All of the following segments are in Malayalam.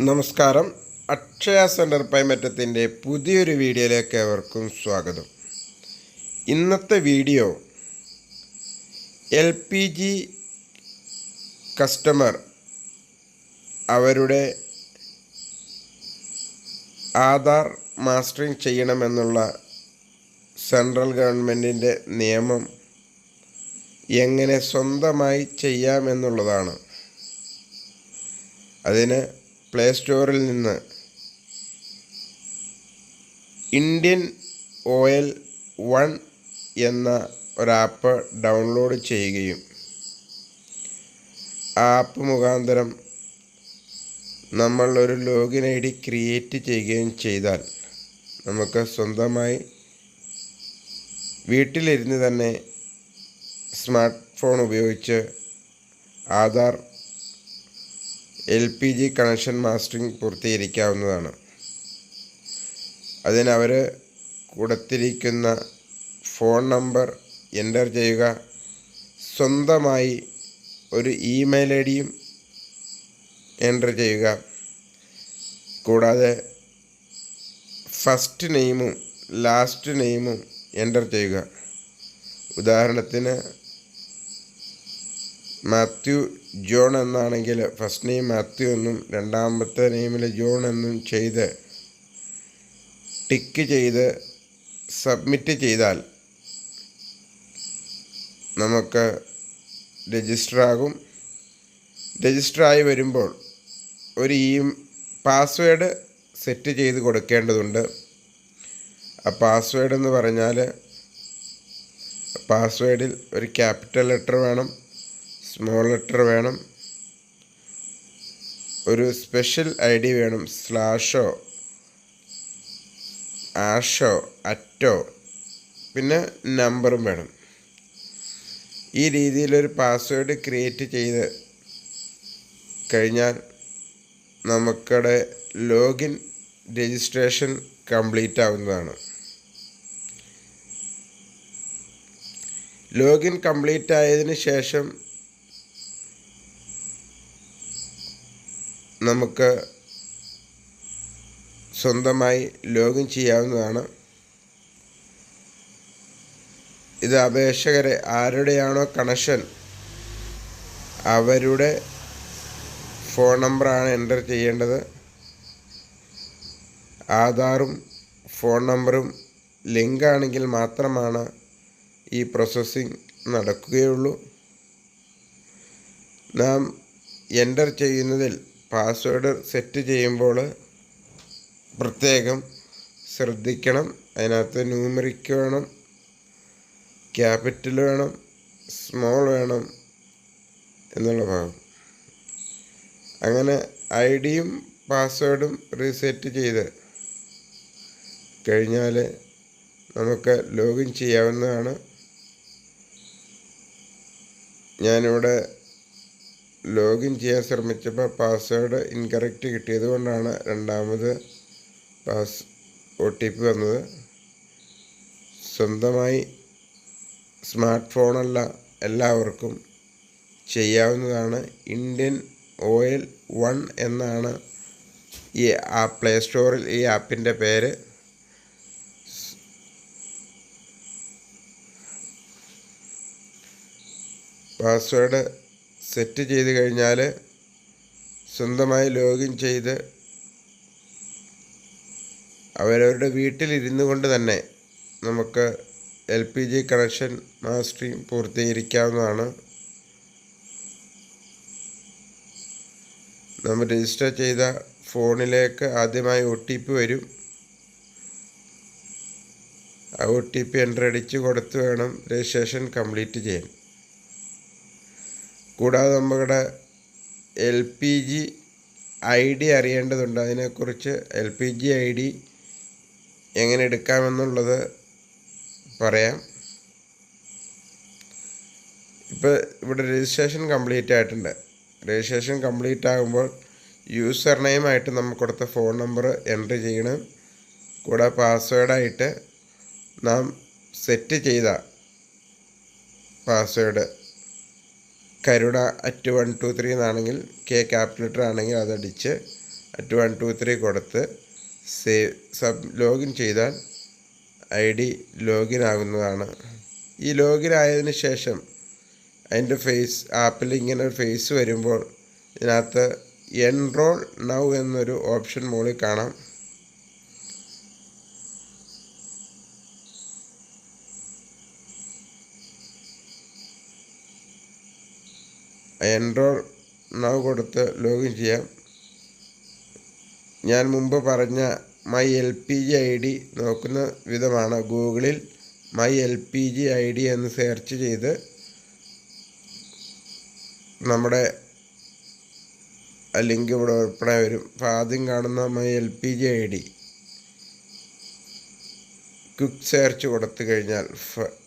നമസ്കാരം. അക്ഷയ സെന്റർ പൈമറ്റത്തിന്റെ പുതിയൊരു വീഡിയോയിലേക്ക് ഏവർക്കും സ്വാഗതം. ഇന്നത്തെ video L P G customer അവരുടെ ആധാർ മാസ്റ്ററിങ് ചെയ്യണമെന്നുള്ള സെൻട്രൽ ഗവൺമെന്റിന്റെ നിയമം എങ്ങനെ സ്വന്തമായി ചെയ്യാമെന്നുള്ളതാണ്. അതിന് പ്ലേ സ്റ്റോറിൽ നിന്ന് ഇന്ത്യൻ ഓയിൽ വൺ എന്ന ഒരാപ്പ് ഡൗൺലോഡ് ചെയ്യുകയും ആപ്പ് മുഖാന്തരം നമ്മൾ ഒരു ലോഗിൻ ഐ ഡി ക്രിയേറ്റ് ചെയ്യുകയും ചെയ്താൽ നമുക്ക് സ്വന്തമായി വീട്ടിലിരുന്ന് തന്നെ സ്മാർട്ട് ഫോൺ ഉപയോഗിച്ച് Aadhaar L P G connection mustering പൂർത്തീകരിക്കാവുന്നതാണ്. അതിനവർ കൊടുത്തിരിക്കുന്ന ഫോൺ നമ്പർ എന്റർ ചെയ്യുക സ്വന്തമായി ഒരു ഇമെയിൽ ഐ ഡിയും എന്റർ ചെയ്യുക കൂടാതെ ഫസ്റ്റ് നെയിമും ലാസ്റ്റ് നെയിമും എന്റർ ചെയ്യുക. ഉദാഹരണത്തിന് മാത്യു ജോൺ എന്നാണെങ്കിൽ ഫസ്റ്റ് നെയിം മാത്യു എന്നും രണ്ടാമത്തെ നെയിമിൽ ജോൺ എന്നും ചെയ്ത് ടിക്ക് ചെയ്ത് സബ്മിറ്റ് ചെയ്താൽ നമുക്ക് രജിസ്റ്റർ ആകും രജിസ്റ്റർ ആയി വരുമ്പോൾ ഒരു ഈ പാസ്വേഡ് സെറ്റ് ചെയ്ത് കൊടുക്കേണ്ടതുണ്ട്. ആ പാസ്വേഡ് എന്ന് പറഞ്ഞാൽ പാസ്വേഡിൽ ഒരു ക്യാപിറ്റൽ ലെറ്റർ വേണം. സ്മോൾ ലെറ്റർ വേണം. ഒരു സ്പെഷ്യൽ ഐ ഡി വേണം. സ്ലാഷോ ആഷോ അറ്റോ പിന്നെ നമ്പറും വേണം. ഈ രീതിയിലൊരു പാസ്വേഡ് ക്രിയേറ്റ് ചെയ്ത് കഴിഞ്ഞാൽ നമുക്കടെ ലോഗിൻ രജിസ്ട്രേഷൻ കംപ്ലീറ്റ് ആവുന്നതാണ്. ലോഗിൻ കംപ്ലീറ്റ് ആയതിന് ശേഷം നമുക്ക് സ്വന്തമായി ലോഗിൻ ചെയ്യാവുന്നതാണ്. ഇത് അപേക്ഷകരെ ആരുടെയാണോ കണക്ഷൻ അവരുടെ ഫോൺ നമ്പറാണ് എന്റർ ചെയ്യേണ്ടത്. ആധാറും ഫോൺ നമ്പറും ലിങ്ക് ആണെങ്കിൽ മാത്രമാണ് ഈ പ്രോസസ്സിങ് നടക്കുകയുള്ളൂ. നാം എന്റർ ചെയ്യുന്നതിൽ പാസ്വേഡ് സെറ്റ് ചെയ്യുമ്പോൾ പ്രത്യേകം ശ്രദ്ധിക്കണം. അതിനകത്ത് ന്യൂമറിക്ക് വേണം ക്യാപിറ്റൽ വേണം സ്മോൾ വേണം എന്നുള്ള ഭാഗം. അങ്ങനെ ഐ ഡിയും പാസ്വേഡും റീസെറ്റ് ചെയ്ത് കഴിഞ്ഞാൽ നമുക്ക് ലോഗിൻ ചെയ്യാവുന്നതാണ്. ഞാനിവിടെ ലോഗിൻ ചെയ്യാൻ ശ്രമിച്ചപ്പോൾ പാസ്വേഡ് ഇൻകറക്റ്റ് കിട്ടിയത് കൊണ്ടാണ് രണ്ടാമത് പാസ് ഒ ടി പി വന്നത്. സ്വന്തമായി സ്മാർട്ട് ഫോണല്ല എല്ലാവർക്കും ചെയ്യാവുന്നതാണ്. ഇന്ത്യൻ ഓയിൽ വൺ എന്നാണ് ഈ ആ പ്ലേ സ്റ്റോറിൽ ഈ ആപ്പിന്റെ പേര്. പാസ്വേഡ് സെറ്റ് ചെയ്ത് കഴിഞ്ഞാൽ സ്വന്തമായി ലോഗിൻ ചെയ്ത് അവരവരുടെ വീട്ടിലിരുന്നു കൊണ്ട് തന്നെ നമുക്ക് L P G connection mustering പൂർത്തീകരിക്കാവുന്നതാണ്. നമ്മൾ രജിസ്റ്റർ ചെയ്ത ഫോണിലേക്ക് ആദ്യമായി ഒ ടി പി വരും. ആ ഒ ടി പി എന്റർ അടിച്ച് കൊടുത്ത് വേണം രജിസ്ട്രേഷൻ കംപ്ലീറ്റ് ചെയ്യാൻ. കൂടാതെ നമ്മുടെ L P G I D അറിയേണ്ടതുണ്ട്. അതിനെക്കുറിച്ച് L P G I D എങ്ങനെ എടുക്കാമെന്നുള്ളത് പറയാം. ഇപ്പോൾ ഇവിടെ രജിസ്ട്രേഷൻ കംപ്ലീറ്റ് ആയിട്ടുണ്ട്. രജിസ്ട്രേഷൻ കംപ്ലീറ്റ് ആകുമ്പോൾ യൂസർ നെയിമായിട്ട് നമുക്ക് കൊടുത്ത ഫോൺ നമ്പർ എൻട്രി ചെയ്യണം. കൂടെ പാസ്വേഡായിട്ട് നാം സെറ്റ് ചെയ്ത password Karuna at one two three എന്നാണെങ്കിൽ കെ ക്യാപിറ്റൽ ലെറ്റർ ആണെങ്കിൽ അതടിച്ച് അറ്റ് വൺ ടു ത്രീ കൊടുത്ത് സേവ് സബ് ലോഗിൻ ചെയ്താൽ ഐ ഡി ലോഗിൻ ആകുന്നതാണ്. ഈ ലോഗിൻ ആയതിന് ശേഷം അതിന്റെ ഫേസ് ആപ്പിൽ ഇങ്ങനെ ഒരു ഫേസ് വരുമ്പോൾ ഇതിനകത്ത് എൻറോൾ നൗ എന്നൊരു ഓപ്ഷൻ മുകളിൽ കാണാം. എൻറോൾ നൗ കൊടുത്ത് ലോഗിൻ ചെയ്യാം. ഞാൻ മുമ്പ് പറഞ്ഞ my L P G I D നോക്കുന്ന വിധമാണ് ഗൂഗിളിൽ my L P G I D എന്ന് സെർച്ച് ചെയ്ത് നമ്മുടെ ലിങ്ക് ഇവിടെ ഉൾപ്പെടെ വരും. അപ്പോൾ ആദ്യം കാണുന്ന my L P G I D. Quick search കൊടുത്തു കഴിഞ്ഞാൽ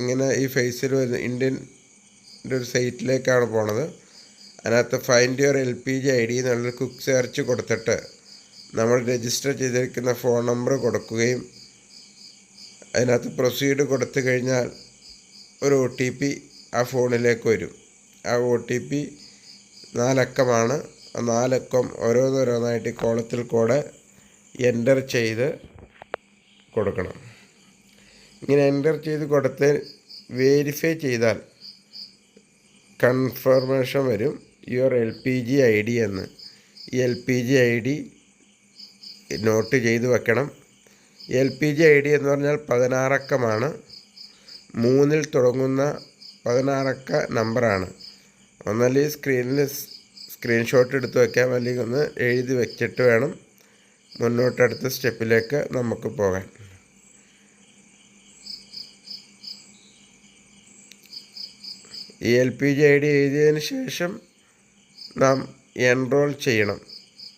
ഇങ്ങനെ ഈ ഫേസിൽ വരുന്ന ഇന്ത്യൻ ഒരു സൈറ്റിലേക്കാണ് പോണത്. അതിനകത്ത് find your L P G I D എന്നുള്ളൊരു ക്വിക്ക് സെർച്ച് കൊടുത്തിട്ട് നമ്മൾ രജിസ്റ്റർ ചെയ്തിരിക്കുന്ന ഫോൺ നമ്പർ കൊടുക്കുകയും അതിനകത്ത് പ്രൊസീഡ് കൊടുത്തു കഴിഞ്ഞാൽ ഒരു ഒ ടി പി ആ ഫോണിലേക്ക് വരും. ആ ഒ ടി പി നാലക്കമാണ്. ആ നാലക്കം ഓരോന്നോരോന്നായിട്ട് കോളത്തിൽ കൂടെ എന്റർ ചെയ്ത് കൊടുക്കണം. ഇങ്ങനെ എന്റർ ചെയ്ത് കൊടുത്ത് വേരിഫൈ ചെയ്താൽ കൺഫർമേഷൻ വരും. Your L P G I D എന്ന് ഈ L P G I D note ചെയ്ത് വെക്കണം. L P G I D എന്ന് പറഞ്ഞാൽ പതിനാറക്കമാണ്. മൂന്നിൽ തുടങ്ങുന്ന പതിനാറക്ക നമ്പറാണ്. ഒന്നല്ലെ സ്ക്രീനിൽ സ്ക്രീൻഷോട്ട് എടുത്ത് വയ്ക്കാം അല്ലെങ്കിൽ ഒന്ന് എഴുതി വെച്ചിട്ട് വേണം മുന്നോട്ടടുത്ത സ്റ്റെപ്പിലേക്ക് നമുക്ക് പോകാൻ. ഈ L P G I D എഴുതിയതിന് ശേഷം നാം എൻറോൾ ചെയ്യണം.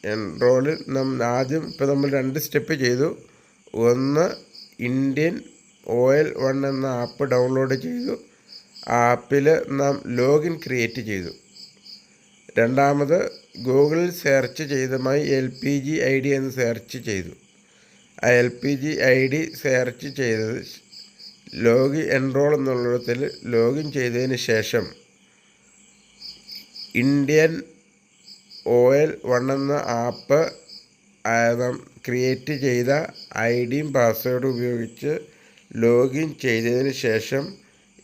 എൻറോളിൽ നാം ആദ്യം ഇപ്പോൾ നമ്മൾ രണ്ട് സ്റ്റെപ്പ് ചെയ്തു. ഒന്ന് ഇന്ത്യൻ ഓയിൽ വൺ എന്ന ആപ്പ് ഡൗൺലോഡ് ചെയ്തു. ആപ്പിൽ നാം ലോഗിൻ ക്രിയേറ്റ് ചെയ്തു. രണ്ടാമത് ഗൂഗിളിൽ search ചെയ്തമായി L P G I D എന്ന് സെർച്ച് ചെയ്തു. ആ L P G I D search ചെയ്തത് ലോഗിൻ എൻറോൾ എന്നുള്ളിടത്തിൽ ലോഗിൻ ചെയ്തതിന് ശേഷം ഇന്ത്യൻ ഓയിൽ വൺ എന്ന ആപ്പ് ക്രിയേറ്റ് ചെയ്ത ഐ ഡിയും പാസ്വേഡും ഉപയോഗിച്ച് ലോഗിൻ ചെയ്തതിന് ശേഷം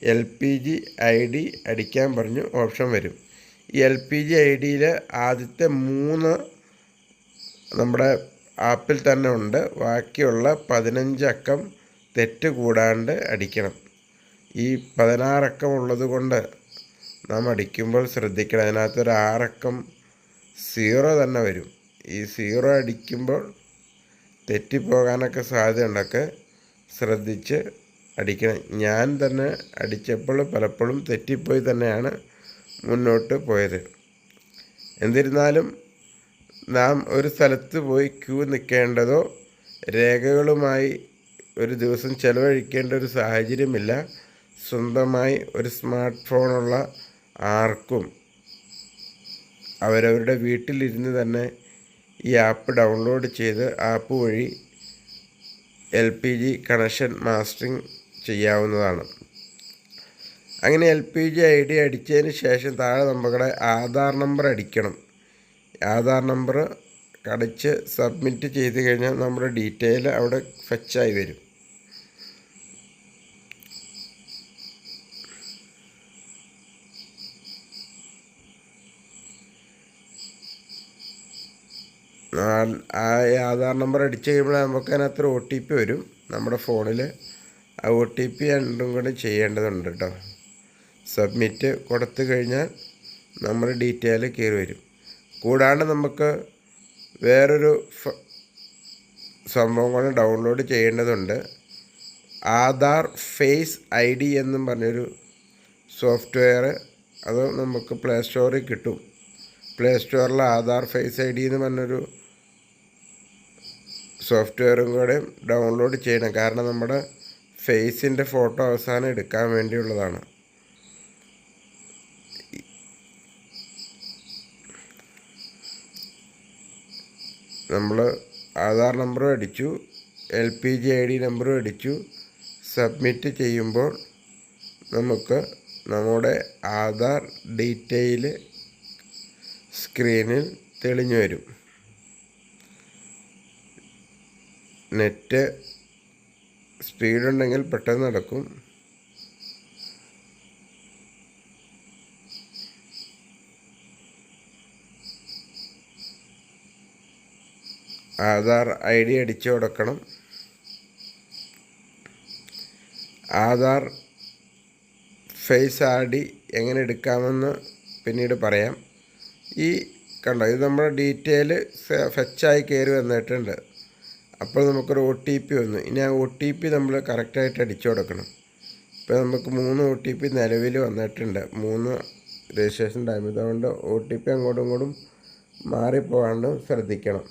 L P G I D അടിക്കാൻ പറഞ്ഞു ഓപ്ഷൻ വരും. ഈ എൽ പി ജി ഐ ഡിയിൽ ആദ്യത്തെ മൂന്ന് നമ്മുടെ ആപ്പിൽ തന്നെ ഉണ്ട്. ബാക്കിയുള്ള പതിനഞ്ചക്കം തെറ്റ് കൂടാണ്ട് അടിക്കണം. ഈ പതിനാറക്കം ഉള്ളത് കൊണ്ട് നാം അടിക്കുമ്പോൾ ശ്രദ്ധിക്കണം. അതിനകത്തൊരു ആറക്കം സീറോ തന്നെ വരും. ഈ സീറോ അടിക്കുമ്പോൾ തെറ്റിപ്പോകാനൊക്കെ സാധ്യതയുണ്ടൊക്കെ ശ്രദ്ധിച്ച് അടിക്കണം. ഞാൻ തന്നെ അടിച്ചപ്പോൾ പലപ്പോഴും തെറ്റിപ്പോയി തന്നെയാണ് മുന്നോട്ട് പോയത്. എന്നിരുന്നാലും നാം ഒരു സ്ഥലത്ത് പോയി ക്യൂ നിൽക്കേണ്ടതോ രേഖകളുമായി ഒരു ദിവസം ചിലവഴിക്കേണ്ട ഒരു സാഹചര്യമില്ല. സ്വന്തമായി ഒരു സ്മാർട്ട് ഫോണുള്ള ആർക്കും അവരവരുടെ വീട്ടിലിരുന്ന് തന്നെ ഈ ആപ്പ് ഡൗൺലോഡ് ചെയ്ത് ആപ്പ് വഴി L P G connection mustering ചെയ്യാവുന്നതാണ്. അങ്ങനെ L P G I D അടിച്ചതിന് ശേഷം താഴെ നമ്മുടെ ആധാർ നമ്പർ അടിക്കണം. ആധാർ നമ്പർ അടിച്ച് സബ്മിറ്റ് ചെയ്ത് കഴിഞ്ഞാൽ നമ്മുടെ ഡീറ്റെയിൽ അവിടെ ഫെച്ചായി വരും. ആ ആധാർ നമ്പർ അടിച്ച് കഴിയുമ്പോൾ നമുക്ക് അതിനകത്ത് ഒ ടി പി വരും. നമ്മുടെ ഫോണിൽ ആ ഒ ടി പി രണ്ടും കൂടെ ചെയ്യേണ്ടതുണ്ട് കേട്ടോ. സബ്മിറ്റ് കൊടുത്തു കഴിഞ്ഞാൽ നമ്മൾ ഡീറ്റെയിൽ കയറി വരും. കൂടാണ്ട് നമുക്ക് വേറൊരു സംഭവം കൂടെ ഡൗൺലോഡ് ചെയ്യേണ്ടതുണ്ട്. ആധാർ ഫേസ് ഐ ഡി എന്നും പറഞ്ഞൊരു സോഫ്റ്റ്വെയർ അത് നമുക്ക് പ്ലേ സ്റ്റോറിൽ കിട്ടും. പ്ലേ സ്റ്റോറിൽ ആധാർ ഫേസ് ഐ ഡി എന്ന് പറഞ്ഞൊരു സോഫ്റ്റ്വെയറും കൂടെ ഡൗൺലോഡ് ചെയ്യണം. കാരണം നമ്മുടെ ഫേസിന്റെ ഫോട്ടോ അവസാനം എടുക്കാൻ വേണ്ടിയുള്ളതാണ്. നമ്മൾ ആധാർ നമ്പറും അടിച്ചു L P G I D നമ്പറും അടിച്ചു സബ്മിറ്റ് ചെയ്യുമ്പോൾ നമുക്ക് നമ്മുടെ ആധാർ ഡീറ്റെയിൽ സ്ക്രീനിൽ തെളിഞ്ഞു വരും. നെറ്റ് സ്പീഡുണ്ടെങ്കിൽ പെട്ടെന്ന് നടക്കും. ആധാർ ഐ ഡി അടിച്ചു കൊടുക്കണം. ആധാർ ഫേസ് ആർ ഡി എങ്ങനെ എടുക്കാമെന്ന് പിന്നീട് പറയാം. ഈ കണ്ടോ ഇത് നമ്മുടെ ഡീറ്റെയിൽ ഫെച്ചായി കയറി വന്നിട്ടുണ്ട്. അപ്പോൾ നമുക്കൊരു ഒ ടി പി വന്നു. ഇനി ആ ഒ ടി പി നമ്മൾ കറക്റ്റായിട്ട് അടിച്ചു കൊടുക്കണം. ഇപ്പോൾ നമുക്ക് മൂന്ന് ഒ ടി പി നിലവിൽ വന്നിട്ടുണ്ട്. മൂന്ന് രജിസ്ട്രേഷൻ ടൈം ഇതുകൊണ്ട് ഒ ടി പി അങ്ങോട്ടും ഇങ്ങോട്ടും മാറിപ്പോകാണ്ട് ശ്രദ്ധിക്കണം.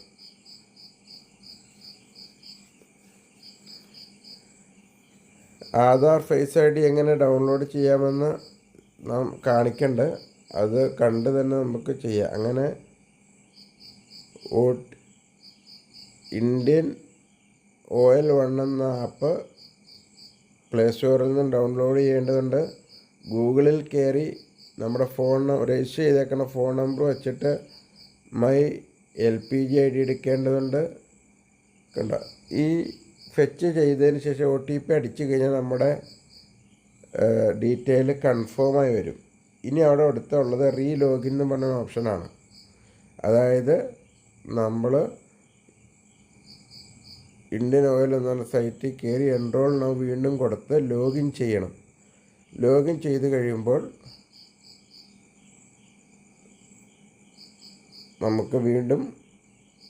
ആധാർ ഫേസ് ഐ ഡി എങ്ങനെ ഡൗൺലോഡ് ചെയ്യാമെന്ന് നാം കാണിക്കണ്ട്. അത് കണ്ട് തന്നെ നമുക്ക് ചെയ്യാം. അങ്ങനെ ഇന്ത്യൻ ഓയിൽ വൺ എന്ന ആപ്പ് പ്ലേ സ്റ്റോറിൽ നിന്ന് ഡൗൺലോഡ് ചെയ്യേണ്ടതുണ്ട്. ഗൂഗിളിൽ കയറി നമ്മുടെ ഫോൺ രജിസ്റ്റർ ചെയ്തേക്കുന്ന ഫോൺ നമ്പർ വെച്ചിട്ട് my L P G I D എടുക്കേണ്ടതുണ്ട്. കണ്ട ഈ ഫെച്ച് ചെയ്തതിന് ശേഷം ഒ ടി പി അടിച്ചു കഴിഞ്ഞാൽ നമ്മുടെ ഡീറ്റെയിൽ കൺഫേമായി വരും. ഇനി അവിടെ അടുത്തുള്ളത് റീ ലോഗിൻ എന്ന് പറഞ്ഞ ഓപ്ഷനാണ് അതായത് നമ്മൾ ഇന്ത്യൻ ഓയിൽ എന്ന സൈറ്റിൽ കയറി എൻറോൾ നൗ വീണ്ടും കൊടുത്ത് ലോഗിൻ ചെയ്യണം. ലോഗിൻ ചെയ്ത് കഴിയുമ്പോൾ നമുക്ക് വീണ്ടും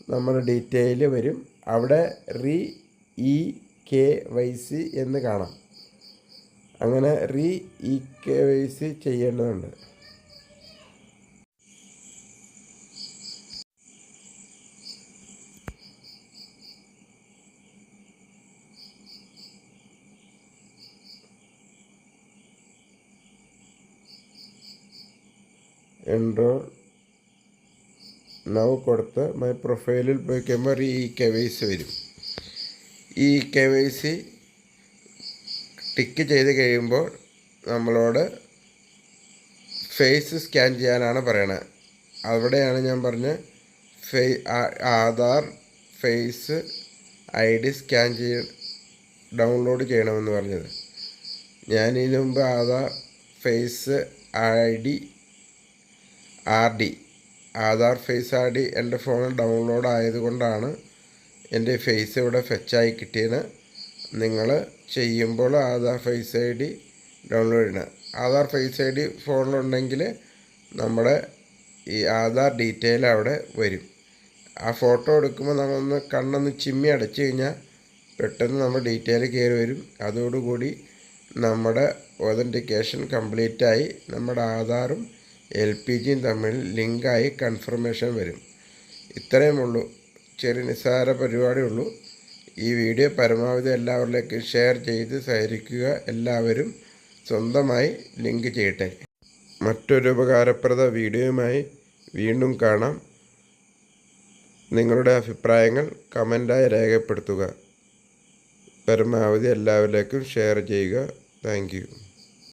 നമ്മുടെ ഡീറ്റെയിൽ വരും. അവിടെ re e K Y C എന്ന് കാണാം. അങ്ങനെ re e K Y C ചെയ്യേണ്ടതുണ്ട്. എൻറോൾ നവ് കൊടുത്ത് മൈ പ്രൊഫൈലിൽ പോയി കഴിയുമ്പോൾ ഈ കെ വൈ സി വരും. ഈ കെ വൈ സി ടിക്ക് ചെയ്ത് കഴിയുമ്പോൾ നമ്മളോട് ഫേസ് സ്കാൻ ചെയ്യാനാണ് പറയണത് അവിടെയാണ് ഞാൻ പറഞ്ഞ ഫേ Aadhaar face I D scan ചെയ്യ ഡൗൺലോഡ് ചെയ്യണമെന്ന് പറഞ്ഞത്. ഞാൻ മുമ്പ് Aadhaar face I D R D. Aadhaar face R D എന്റെ ഫോണിൽ ഡൗൺലോഡ് ആയതുകൊണ്ടാണ് എന്റെ ഫേസ് ഇവിടെ ഫെച്ചായി കിട്ടിയത്. നിങ്ങൾ ചെയ്യുമ്പോൾ Aadhaar face I D download ചെയ്യണം. ആധാർ ഫേസ് ഐ ഡി ഫോണിലുണ്ടെങ്കിൽ നമ്മുടെ ഈ ആധാർ ഡീറ്റെയിൽ അവിടെ വരും. ആ ഫോട്ടോ എടുക്കുമ്പോൾ നമ്മളൊന്ന് കണ്ണൊന്ന് ചിമ്മി അടച്ചു കഴിഞ്ഞാൽ പെട്ടെന്ന് നമ്മൾ ഡീറ്റെയിൽ കയറി വരും. അതോടുകൂടി നമ്മുടെ ഒതന്റിക്കേഷൻ കംപ്ലീറ്റായി നമ്മുടെ ആധാറും എൽ പി ജിയും തമ്മിൽ ലിങ്കായി കൺഫർമേഷൻ വരും. ഇത്രയും ഉള്ളൂ. ചെറിയ നിസ്സാര പരിപാടിയുള്ളൂ ഈ വീഡിയോ പരമാവധി എല്ലാവരിലേക്ക് ഷെയർ ചെയ്ത് സഹരിക്കുക എല്ലാവരും സ്വന്തമായി ലിങ്ക് ചെയ്യട്ടെ. മറ്റൊരു ഉപകാരപ്രദ വീഡിയോയുമായി വീണ്ടും കാണാം. നിങ്ങളുടെ അഭിപ്രായങ്ങൾ കമന്റായി രേഖപ്പെടുത്തുക. പരമാവധി എല്ലാവരിലേക്കും ഷെയർ ചെയ്യുക. താങ്ക്